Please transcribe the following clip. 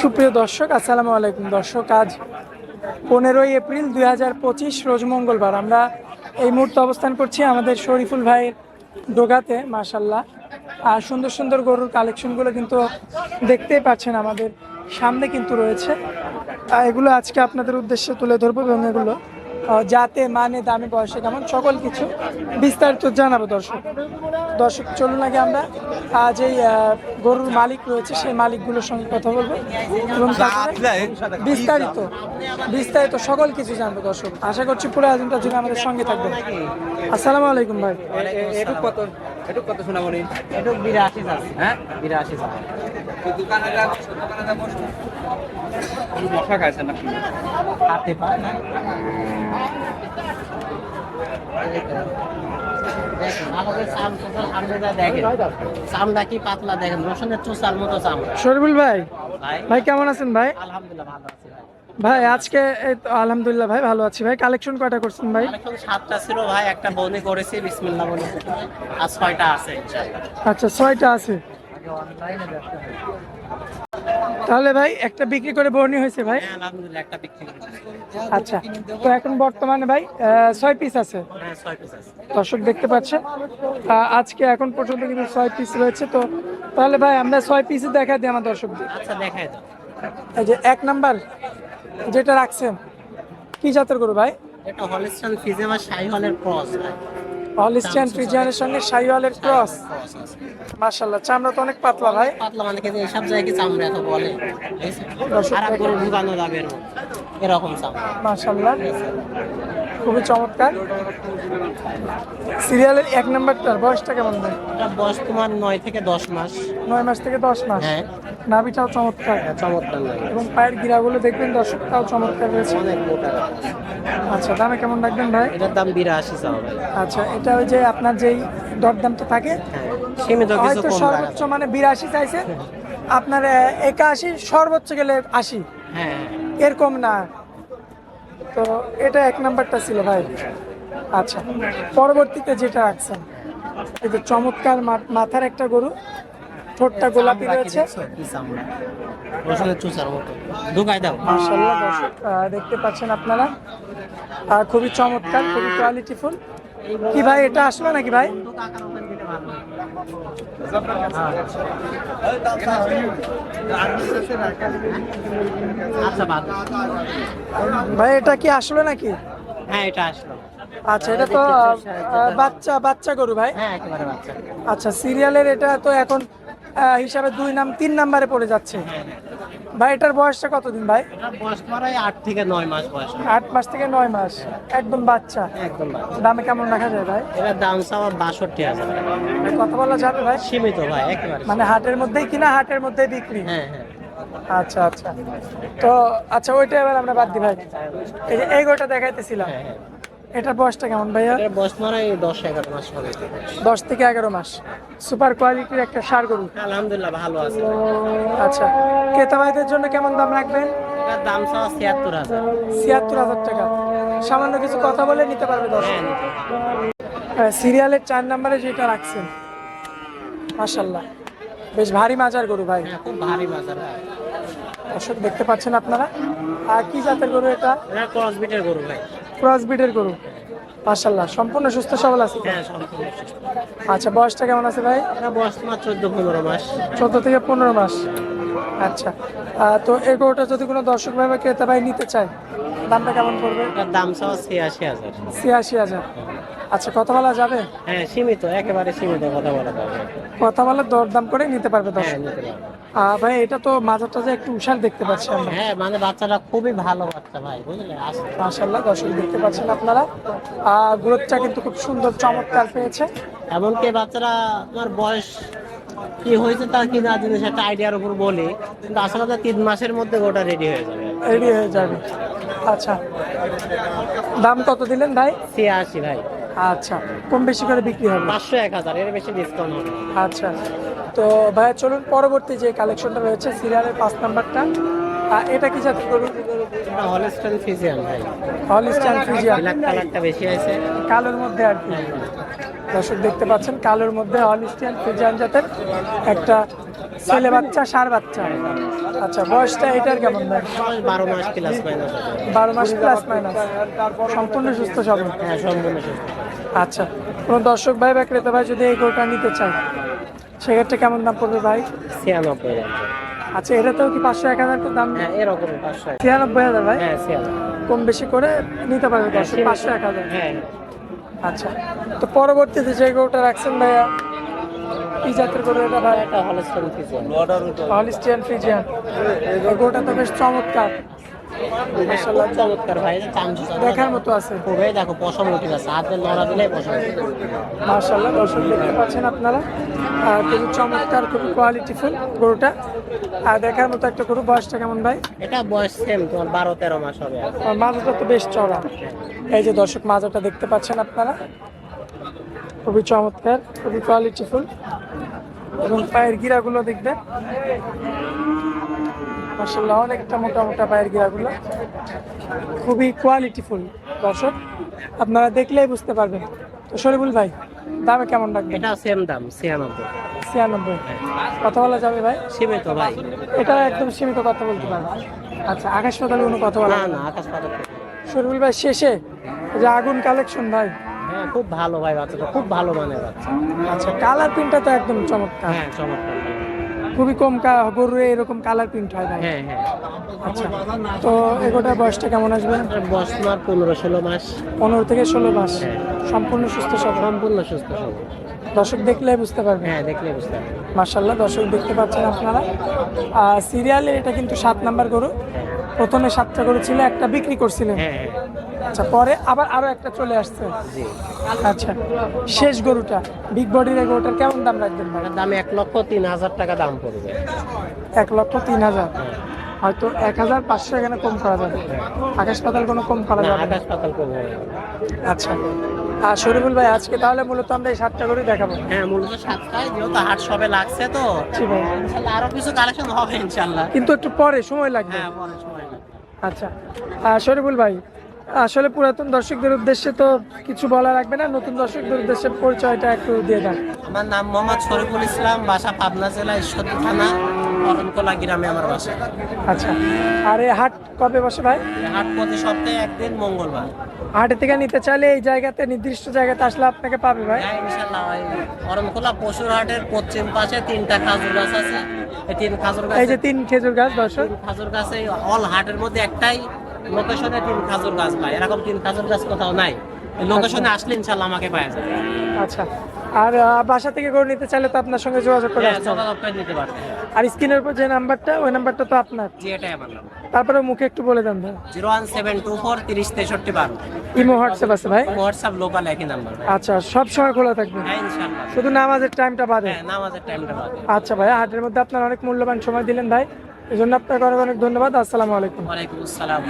সুপ্রিয় দর্শক, আসসালামু আলাইকুম। দর্শক, আজ পনেরোই এপ্রিল দুই হাজার পঁচিশ, রোজ মঙ্গলবার। আমরা এই মুহূর্তে অবস্থান করছি আমাদের শরীফুল ভাইয়ের ডোগাতে মাশাল্লাহ আর সুন্দর সুন্দর গরুর কালেকশনগুলো কিন্তু দেখতেই পাচ্ছেন আমাদের সামনে কিন্তু রয়েছে। এগুলো আজকে আপনাদের উদ্দেশ্যে তুলে ধরবো এবং এগুলো যাতে মানে দামে বয়সে কেমন সকল কিছু বিস্তারিত জানাব দর্শক। দর্শক চলুন আগে আমরা আজ এই গরুর মালিক রয়েছে সেই মালিকগুলোর সঙ্গে কথা বলব এবং বিস্তারিত বিস্তারিত সকল কিছু জানব দর্শক। আশা করছি পুরো আয়োজনটা জুড়ে আমাদের সঙ্গে থাকবে। আসসালামু আলাইকুম ভাই। কত এটুক কত শোনাবো নি এটা বিরাশি আছে হ্যাঁ? বিরাশি আছে তো দোকানে যাব দোকানে যাব মশা খাইছে না হাতে পায় না। শরীফুল ভাই? ভাই কেমন আছেন ভাই? আলহামদুলিল্লাহ ভালো আছি ভাই। ভাই আজকে এই তো আলহামদুলিল্লাহ ভাই ভালো আছি ভাই। কালেকশন কয়টা করছেন ভাই? কালেকশন সাতটা ছিল ভাই একটা বনি করেছি বিসমিল্লাহ বলে। আর ছয়টা আছে আচ্ছা ছয়টা আছে। তাহলে ভাই একটা বিক্রি করে বর্ণি হয়েছে ভাই? হ্যাঁ আচ্ছা তো এখন বর্তমানে ভাই ছয় পিস আছে? হ্যাঁ ছয় পিস আছে। দর্শক দেখতে পাচ্ছে। আজকে এখন পর্যন্ত কিন্তু ছয় পিস রয়েছে তো তাহলে ভাই আমরা ছয় পিসই দেখা দিই আমার দর্শকদের। আচ্ছা দেখাই দাও। এই যে এক নাম্বার যেটা রাখছেন কি জাতের গরু ভাই? এটা হলিস্টান ফিজেমা শাহি হলের ক্রস ভাই। হলিস্টিয়ান ফ্রিজিয়ানের সঙ্গে শাইওয়ালের ক্রস। মাশাল্লাহ চামড়া তো অনেক পাতলা ভাই। পাতলা মানে কিন্তু এইসব জায়গায় কি চামড়া এত বলে? আর গরু ঢুকানো যাবে এর এরকম চামড়া। মাশাল্লাহ খুবই চমৎকার। সিরিয়ালের এক নাম্বারটার বয়সটা কেমন ভাই? এটা বয়স তোমার নয় থেকে দশ মাস। নয় মাস থেকে দশ মাস। হ্যাঁ। নাভিটাও চমৎকার। চমৎকার লাগে এবং পায়ের গিরাগুলো দেখবেন দর্শকটাও চমৎকার রয়েছে। অনেক মোটা আচ্ছা দামে কেমন রাখবেন ভাই? এটার দাম বিরাশি আচ্ছা এটা ওই যে আপনার যেই দরদামটা থাকে হ্যাঁ সীমিত কিছু কম সর্বোচ্চ মানে বিরাশি চাইছে। আপনার একাশি সর্বোচ্চ গেলে আশি। হ্যাঁ। এরকম না। তো এটা এক নাম্বারটা ছিল ভাই। আচ্ছা পরবর্তীতে যেটা রাখছেন এই যে চমৎকার মাথার একটা গরু। ঠোঁটটা গোলাপি রয়েছে। ঢুকাই দাও। দর্শক দেখতে পাচ্ছেন আপনারা। আহ, খুবই চমৎকার খুবই কোয়ালিটিফুল কি ভাই এটা আসলো নাকি ভাই? আচ্ছা ভাই এটা কি আসলো নাকি? হ্যাঁ এটা আসলো। আচ্ছা এটা তো বাচ্চা বাচ্চা গরু ভাই? হ্যাঁ একেবারে বাচ্চা। আচ্ছা সিরিয়ালের এটা তো এখন হিসাবে দুই নাম তিন নাম্বারে পড়ে যাচ্ছে। ভাই এটার বয়সটা কতদিন ভাই? আট থেকে নয় মাস বয়স। আট মাস থেকে নয় মাস। একদম বাচ্চা। একদম দামে কেমন রাখা যায় ভাই? এটার দাম চাওয়া বাষট্টি হাজার। কথা বলা যাবে ভাই? সীমিত ভাই একেবারে মানে হাটের মধ্যেই কিনা হাটের মধ্যেই বিক্রি? হ্যাঁ হ্যাঁ। আচ্ছা আচ্ছা। তো আচ্ছা ওইটা এবার আমরা বাদ দিই ভাই। এই যে এই গোটা দেখাইতেছিলাম। হ্যাঁ হ্যাঁ। এটার বয়সটা কেমন ভাইয়া? বয়স তোমার এই দশ এগারো মাস হবে। দশ থেকে এগারো মাস। সুপার কোয়ালিটির একটা সার গরু। আলহামদুলিল্লাহ ভালো আছে। আচ্ছা ক্রেতা ভাইদের জন্য কেমন দাম রাখবেন? দাম চাওয়া ছিয়াত্তর হাজার। ছিয়াত্তর হাজার টাকা। সামান্য কিছু কথা বলে নিতে পারবে দশ হ্যাঁ সিরিয়ালের চার নম্বরে যেটা রাখছেন মাশাল্লাহ বেশ ভারী মাজার গরু ভাই। খুব ভারী ভাই দর্শক দেখতে পাচ্ছেন আপনারা? আর কি জাতের গরু এটা? এটা ক্রস গরু ভাই। ক্রস বিটের গরু। মাশাল্লাহ সম্পূর্ণ সুস্থ সবল আছে? হ্যাঁ। আচ্ছা বয়সটা কেমন আছে ভাই? বয়স তোমার চোদ্দ পনেরো মাস। চোদ্দ থেকে পনেরো মাস। আচ্ছা তো এই গরুটা যদি কোনো দর্শক ভাই বা ক্রেতা ভাই নিতে চায় দামটা কেমন পড়বে? দাম সহ ছিয়াশি হাজার। ছিয়াশি হাজার। আচ্ছা কথা বলা যাবে? হ্যাঁ সীমিত একেবারে সীমিত কথা বলা যাবে। কথা বলে দরদাম করে নিতে পারবে হ্যাঁ দর্শক নিতে ভাই এটা তো মাজারটা যে একটু উষার দেখতে পাচ্ছি আমরা। হ্যাঁ মানে বাচ্চাটা খুবই ভালো বাচ্চা ভাই বুঝলে? আসলে মাশাল্লাহ দর্শক দেখতে পাচ্ছেন আপনারা। আহ, গ্রোথটা কিন্তু খুব সুন্দর চমৎকার পেয়েছে। এমনকি বাচ্চারা আমার বয়স কি হয়েছে তার কি না জিনিস একটা আইডিয়ার উপর বলি কিন্তু আসলে তো তিন মাসের মধ্যে ওটা রেডি হয়ে যাবে। রেডি হয়ে যাবে। আচ্ছা। দাম কত দিলেন ভাই? ছিয়াশি ভাই। আচ্ছা কম বেশি করে বিক্রি হবে? পাঁচশো এক হাজার এর বেশি ডিসকাউন্ট হবে আচ্ছা তো ভাইয়া চলুন পরবর্তী যে কালেকশনটা রয়েছে সিরিয়ালের পাঁচ নাম্বারটা এটা কি জাতের গরু? এটা হলস্টন ফিজিয়ান ভাই। হলিস্টান ফ্রিজিয়া ব্ল্যাক কালারটা বেশি আছে। কালোর মধ্যে আর কি? দর্শক দেখতে পাচ্ছেন কালোর মধ্যে হলিস্টিয়ান ফ্রিজিয়ান জাতের একটা ছেলে বাচ্চা সার বাচ্চা। আচ্ছা বয়সটা এটার কেমন ভাই? বারো মাস প্লাস মাইনাস বারো মাস প্লাস মাইনাস সম্পূর্ণ সুস্থ সবল? হ্যাঁ সম্পূর্ণ সুস্থ। আচ্ছা কোনো দর্শক ভাই বা ক্রেতা ভাই যদি এই গরুটা নিতে চায় সেক্ষেত্রে কেমন দাম পড়বে ভাই? ছিয়ানব্বই আচ্ছা এটাতেও কি পাঁচশো এক হাজার দাম? হ্যাঁ এরকম পাঁচশো। ছিয়ানব্বই হাজার ভাই? হ্যাঁ কম বেশি করে নিতে পারবে দর্শক পাঁচশো এক হাজার। হ্যাঁ আচ্ছা তো পরবর্তীতে যে গরুটা রাখছেন ভাইয়া কি জাতের গরু এটা ভাই? এটা হলে সেলফি হলিস্টিয়ান ফ্রিজিয়ান এই গরুটা তো বেশ চমৎকার। মাশাআল্লাহ, চমৎকার ভাই দেখার মতো আছে। খুবই দেখো পশম উঠে যাচ্ছে হাতে লড়া পশম দর্শক দেখতে পাচ্ছেন আপনারা। খুবই চমৎকার খুবই কোয়ালিটিফুল গরুটা। আর দেখার মতো একটা গরু বয়সটা কেমন ভাই? এটা বয়স সেম তোমার বারো তেরো মাস হবে। মাজাটা তো বেশ চড়া এই যে দর্শক মাজাটা দেখতে পাচ্ছেন আপনারা। খুবই চমৎকার খুবই কোয়ালিটিফুল এবং পায়ের গিরাগুলো দেখবেন। মাসাল্লাহ অনেকটা মোটা মোটা পায়ের গিরাগুলো খুবই কোয়ালিটিফুল দর্শক। আপনারা দেখলেই বুঝতে পারবেন। তো শরীফুল ভাই দামে কেমন রাখবেন এটা সেম দাম ছিয়ানব্বই। ছিয়ানব্বই। কথা বলা যাবে ভাই? সীমিত ভাই। এটা একদম সীমিত কথা বলতে পারব। আচ্ছা আকাশ পাতালে কোনো কথা বলা না না আকাশ পাতাল শরীফুল ভাই শেষে যে আগুন কালেকশন ভাই। হ্যাঁ খুব ভালো ভাই বাচ্চাটা খুব ভালো মানে বাচ্চা। আচ্ছা কালার প্রিন্টটা তো একদম চমৎকার। হ্যাঁ চমৎকার। খুবই কম কা- গরুর এরকম কালার প্রিন্ট হয় ভাই। হ্যাঁ হ্যাঁ। আচ্ছা তো এগোটার বয়সটা কেমন আসবে? বয়স তোমার পনেরো ষোলো মাস। পনেরো থেকে ষোলো মাস। হ্যাঁ। সম্পূর্ণ সুস্থ সব সম্পূর্ণ সুস্থ সবল। দর্শক দেখলে বুঝতে পারবেন হ্যাঁ দেখলে বুঝতে পারবেন মার্শাল্লাহ দর্শক দেখতে পাচ্ছেন আপনারা। আর সিরিয়ালে এটা কিন্তু সাত নাম্বার গরু। প্রথমে সাতটা গরু ছিল একটা বিক্রি করছিলেন। হ্যাঁ হ্যাঁ। আচ্ছা পরে আবার আরও একটা চলে আসছে। আচ্ছা শেষ গরুটা বিগ বডির এই গরুটার কেমন দাম রাখবেন ভাই? দাম এক লক্ষ তিন হাজার টাকা দাম পড়বে। এক লক্ষ তিন হাজার। হ্যাঁ। হয়তো এক হাজার পাঁচশো এখানে কম করা যাবে। আকাশ পাতাল কোনো কম করা যাবে। আকাশ পাতাল কমে আচ্ছা। আর শরীফুল ভাই আজকে তাহলে মূলত আমরা এই সাতটা করে দেখাবো। হ্যাঁ মূলত সাতটায় যেহেতু হাট সবে লাগছে তো। ইনশাল্লাহ আরও কিছু কালেকশন হবে ইনশাল্লাহ। কিন্তু একটু পরে সময় লাগবে। হ্যাঁ পরে সময় লাগবে। আচ্ছা। শরীফুল ভাই আসলে পুরাতন দর্শকদের উদ্দেশ্যে তো কিছু বলা লাগবে না নতুন দর্শকদের উদ্দেশ্যে পরিচয়টা একটু দিয়ে দেন। আমার নাম মোহাম্মদ শরীফুল ইসলাম বাসা পাবনা জেলা ঈশ্বরদী থানা করণকোলা গ্রামে আমার বাসা। আচ্ছা আর এই হাট কবে বসে ভাই? হাট প্রতি সপ্তাহে একদিন মঙ্গলবার। হাটে থেকে নিতে চাইলে এই জায়গাতে নির্দিষ্ট জায়গাতে আসলে আপনাকে পাবে ভাই। হ্যাঁ ইনশাল্লাহ ওই করণকোলা পশুর হাটের পশ্চিম পাশে তিনটা খাজুর গাছ আছে। এই তিন খাজুর গাছ এই যে তিন খেজুর গাছ দর্শক। খাজুর গাছে অল হাটের মধ্যে একটাই লোকেশনে তিন খাজুর গাছ পায়। এরকম তিন খাজুর গাছ কোথাও নাই। লোকেশনে আসলে ইনশাল্লাহ আমাকে পাওয়া যাবে। আচ্ছা। আর বাসা থেকে করে নিতে চাইলে তো আপনার সঙ্গে যোগাযোগ করে হ্যাঁ, আসতে হবে। যোগাযোগ করে নিতে পারবে। আর স্ক্রিনের উপর যে নাম্বারটা ওই নাম্বারটা তো আপনার। জি এটাই আমার নাম তারপরে মুখে একটু বলে দেন ভাই। Zero one seven two four তিরিশ তেষট্টি বারো। ইমো হোয়াটসঅ্যাপ আছে ভাই। হোয়াটসঅ্যাপ লোকাল একই নাম্বার আচ্ছা সব সময় খোলা থাকবে। হ্যাঁ শুধু নামাজের টাইমটা বাদে। হ্যাঁ নামাজের টাইমটা বাদ। আচ্ছা ভাই হাটের মধ্যে আপনার অনেক মূল্যবান সময় দিলেন ভাই। এই জন্য আপনাকে অনেক অনেক ধন্যবাদ। আসসালামু আলাইকুম। ওয়ালাইকুম আসসালাম।